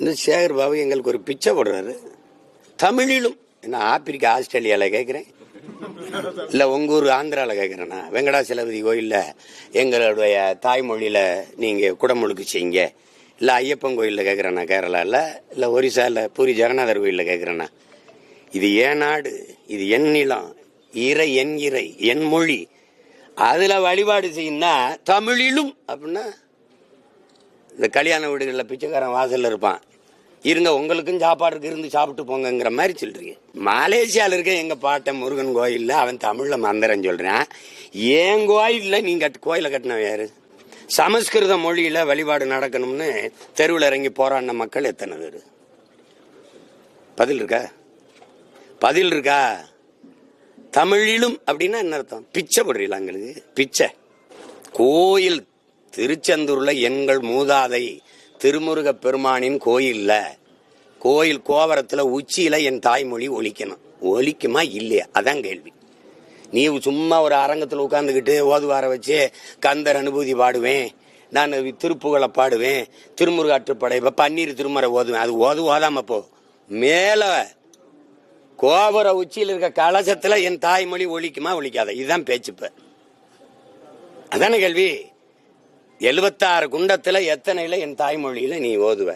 இந்த சேகர் பாபு எங்களுக்கு ஒரு பிச்சை போடுறாரு. தமிழிலும் நான் ஆப்பிரிக்கா ஆஸ்திரேலியாவில் கேட்குறேன். இல்லை உங்கள் ஊர் ஆந்திராவில் கேட்குறேண்ணா வெங்கடாசலபதி கோயிலில் எங்களுடைய தாய்மொழியில் நீங்கள் குடமுழுக்கு செய்யுங்க. இல்லை ஐயப்பன் கோயிலில் கேட்குறேண்ணா கேரளாவில் இல்லை ஒரிசாவில் பூரி ஜெகநாதர் கோயிலில் கேட்குறேண்ணா இது என் நாடு இது என் நிலம் இறை என் இறை என் மொழி. அதில் வழிபாடு செய்யணும்னா தமிழிலும் அப்படின்னா இந்த கல்யாண வீடுகளில் பிச்சைக்காரன் வாசலில் இருப்பான். இருங்க உங்களுக்கும் சாப்பாடுக்கு இருந்து சாப்பிட்டு போங்கங்கிற மாதிரி சொல்கிறீங்க மலேசியாவில் இருக்க எங்கள் பாட்டன் முருகன் கோயிலில் அவன் தமிழ்ல மந்திரம் ஏன் என் கோயில்ல கட் கோயிலை கட்டின யாரு? சமஸ்கிருத மொழியில் வழிபாடு நடக்கணும்னு தெருவில் இறங்கி போராடின மக்கள் எத்தனை பேர்? பதில் இருக்கா? பதில் இருக்கா? தமிழிலும் அப்படின்னா என்ன அர்த்தம்? பிச்சை போடுறீங்களா எங்களுக்கு? பிச்சை. கோயில் திருச்செந்தூர்ல எங்கள் மூதாதை திருமுருக பெருமானின் கோயில்ல கோயில் கோவரத்துல உச்சியில என் தாய்மொழி ஒழிக்கணும் ஒழிக்குமா இல்லையா? அதான் கேள்வி. நீ சும்மா ஒரு அரங்கத்தில் உட்காந்துக்கிட்டு ஓதுவார வச்சு கந்தர் அனுபூதி பாடுவேன் நான் திருப்புகளை பாடுவேன் திருமுருகாற்றுப்படை இப்போ பன்னீர் திருமறை ஓதுவேன். அது ஓது ஓதாம போ. மேலே கோபுர உச்சியில் இருக்க கலசத்தில் என் தாய்மொழி ஒழிக்குமா ஒழிக்காத இதுதான் பேச்சுப்ப. அதான அதானே கேள்வி? எழுபத்தாறு குண்டத்துல எத்தனையில என் தாய்மொழியில நீ ஓதுவ?